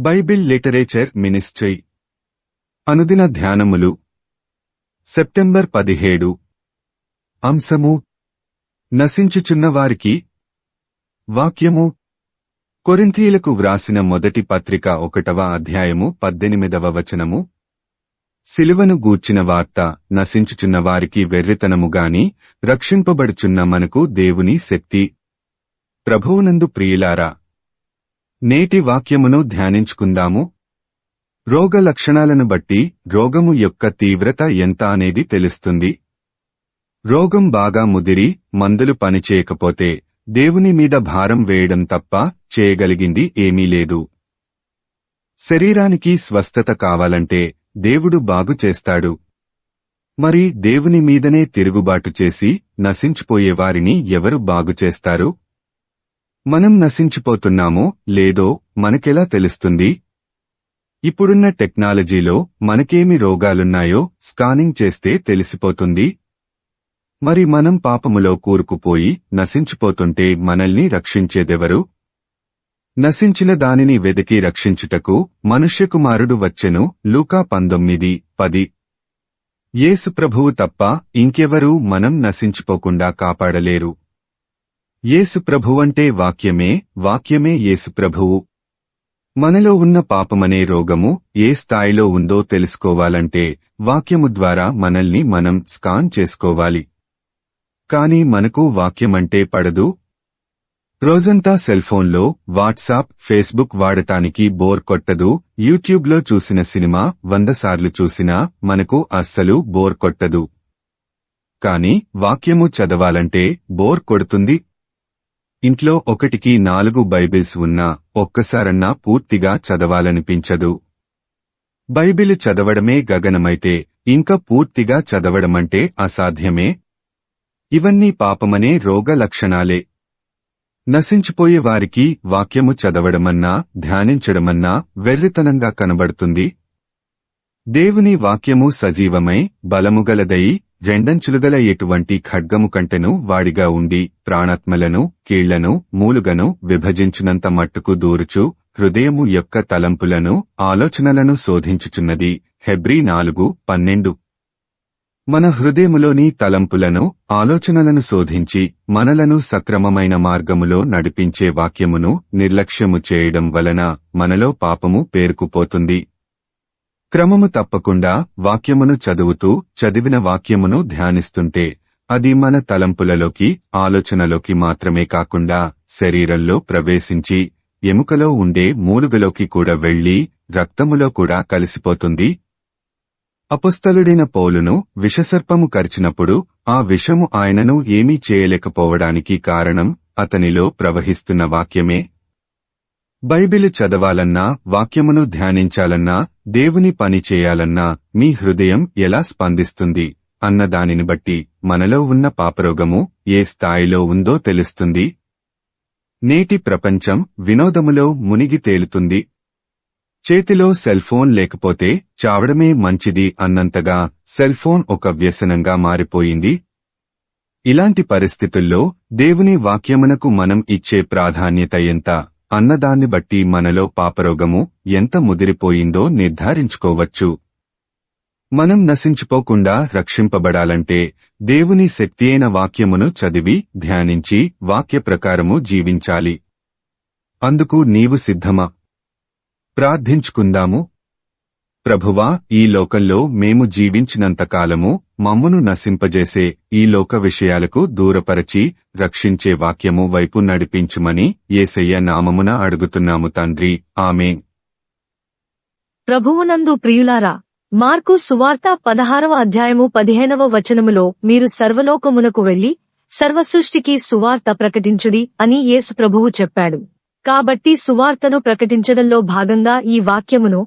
Bible literature ministry. అనుదిన ధ్యానములు. September పదిహేడు. అంశము. నశించుచున్న వారికి. వాక్యము. కొరింథీలకు వ్రాసిన మొదటి పత్రిక ఒకటవ అధ్యాయము పద్దెనిమిదవ వచనము. సిలువను గూర్చిన వార్త నశించుచున్న వారికి వెర్రితనముగాని రక్షింపబడుచున్న మనకు దేవుని శక్తి. ప్రభువునందు ప్రియులారా నేటి వాక్యమును ధ్యానించుకుందాము. రోగ లక్షణాలను బట్టి రోగము యొక్క తీవ్రత ఎంత అనేది తెలుస్తుంది. రోగం బాగా ముదిరి మందులు పనిచేయకపోతే దేవుని మీద భారం వేయడం తప్ప చేయగలిగింది ఏమీ లేదు. శరీరానికి స్వస్థత కావాలంటే దేవుడు బాగు చేస్తాడు. మరి దేవుని మీదనే తిరుగుబాటు చేసి నశించిపోయే వారిని ఎవరు బాగు చేస్తారు? మనం నశించిపోతున్నామో లేదో మనకెలా తెలుస్తుంది? ఇప్పుడున్న టెక్నాలజీలో మనకేమి రోగాలున్నాయో స్కానింగ్ చేస్తే తెలిసిపోతుంది. మరి మనం పాపములో కూరుకుపోయి నశించిపోతుంటే మనల్ని రక్షించేదెవరు? నశించిన దానిని వెదకి రక్షించుటకు మనుష్యకుమారుడు వచ్చెను. లూకా పంతొమ్మిది పది. యేసు ప్రభువు తప్ప ఇంకెవరూ మనం నశించిపోకుండా కాపాడలేరు. ప్రభువంటే వాక్యమే వాక్యమే ఏసుప్రభువు మనలో ఉన్న పాపమనే రోగము ఏ స్థాయిలో ఉందో తెలుసుకోవాలంటే వాక్యము ద్వారా మనల్ని మనం స్కాన్ చేసుకోవాలి. కాని మనకు వాక్యమంటే పడదు. రోజంతా సెల్ఫోన్లో వాట్సాప్ ఫేస్బుక్ వాడటానికి బోర్ కొట్టదు. యూట్యూబ్లో చూసిన సినిమా వంద సార్లు చూసినా మనకు అస్సలు బోర్ కొట్టదు. కాని వాక్యము చదవాలంటే బోర్ కొడుతుంది. ఇంట్లో ఒకటికి నాలుగు బైబిల్స్ ఉన్నా ఒక్కసారన్నా పూర్తిగా చదవాలనిపించదు. బైబిల్ చదవడమే గగనమైతే ఇంకా పూర్తిగా చదవడమంటే అసాధ్యమే? ఇవన్నీ పాపమనే రోగ లక్షణాలే. నశించిపోయే వారికి వాక్యము చదవడమన్నా ధ్యానించడమన్నా వెర్రితనంగా కనబడుతుంది. దేవుని వాక్యము సజీవమై బలముగలదై రెండంచులుగల ఎటువంటి ఖడ్గము కంటెను వాడిగా ఉండి ప్రాణాత్మలను కీళ్ళను మూలుగను విభజించునంత మట్టుకు దూరుచు హృదయము యొక్క తలంపులను ఆలోచనలను శోధించుచున్నది. హెబ్రీ నాలుగు పన్నెండు. మన హృదయములోని తలంపులను ఆలోచనలను శోధించి మనలను సక్రమమైన మార్గములో నడిపించే వాక్యమును నిర్లక్ష్యము చేయడం వలన మనలో పాపము పేరుకుపోతుంది. క్రమము తప్పకుండా వాక్యమును చదువుతూ చదివిన వాక్యమును ధ్యానిస్తుంటే అది మన తలంపులలోకి ఆలోచనలోకి మాత్రమే కాకుండా శరీరంలో ప్రవేశించి ఎముకలో ఉండే మూలుగలోకి కూడా వెళ్ళి రక్తములో కూడా కలిసిపోతుంది. అపుస్తలుడైన పౌలును విషసర్పము కరిచినప్పుడు ఆ విషము ఆయనను ఏమీ చేయలేకపోవడానికి కారణం అతనిలో ప్రవహిస్తున్న వాక్యమే. బైబిలు చదవాలన్నా వాక్యమును ధ్యానించాలన్నా దేవుని పని చేయాలన్నా మీ హృదయం ఎలా స్పందిస్తుంది అన్న దానిని బట్టి మనలో ఉన్న పాపరోగము ఏ స్థాయిలో ఉందో తెలుస్తుంది. నేటి ప్రపంచం వినోదములో మునిగి తేలుతుంది. చేతిలో సెల్ఫోన్ లేకపోతే చావడమే మంచిది అన్నంతగా సెల్ఫోన్ ఒక వ్యసనంగా మారిపోయింది. ఇలాంటి పరిస్థితుల్లో దేవుని వాక్యమునకు మనం ఇచ్చే ప్రాధాన్యత ఎంత? అన్నదాన్ని బట్టి మనలో పాపరోగము ఎంత ముదిరిపోయిందో నిర్ధారించుకోవచ్చు. మనం నశించిపోకుండా రక్షింపబడాలంటే దేవుని శక్తి అయిన వాక్యమును చదివి ధ్యానించి వాక్య ప్రకారము జీవించాలి. అందుకు నీవు సిద్ధమా? ప్రార్థించుకుందాము. ప్రభువా ఈ లోకంలో మేము జీవించినంతకాలము మమ్మును నశింపజేసే ఈ లోక విషయాలకు దూరపరచి రక్షించే వాక్యము వైపు నడిపించుమని ఏసయ్య నామమున అడుగుతున్నాము తండ్రి. ఆమె ప్రభువునందు ప్రియులారా మార్కు సువార్త పదహారవ అధ్యాయము పదిహేనవ వచనములో మీరు సర్వలోకమునకు వెళ్ళి సర్వసృష్టికి సువార్త ప్రకటించుడి అని యేసు ప్రభువు చెప్పాడు. కాబట్టి సువార్తను ప్రకటించడంలో భాగంగా ఈ వాక్యమును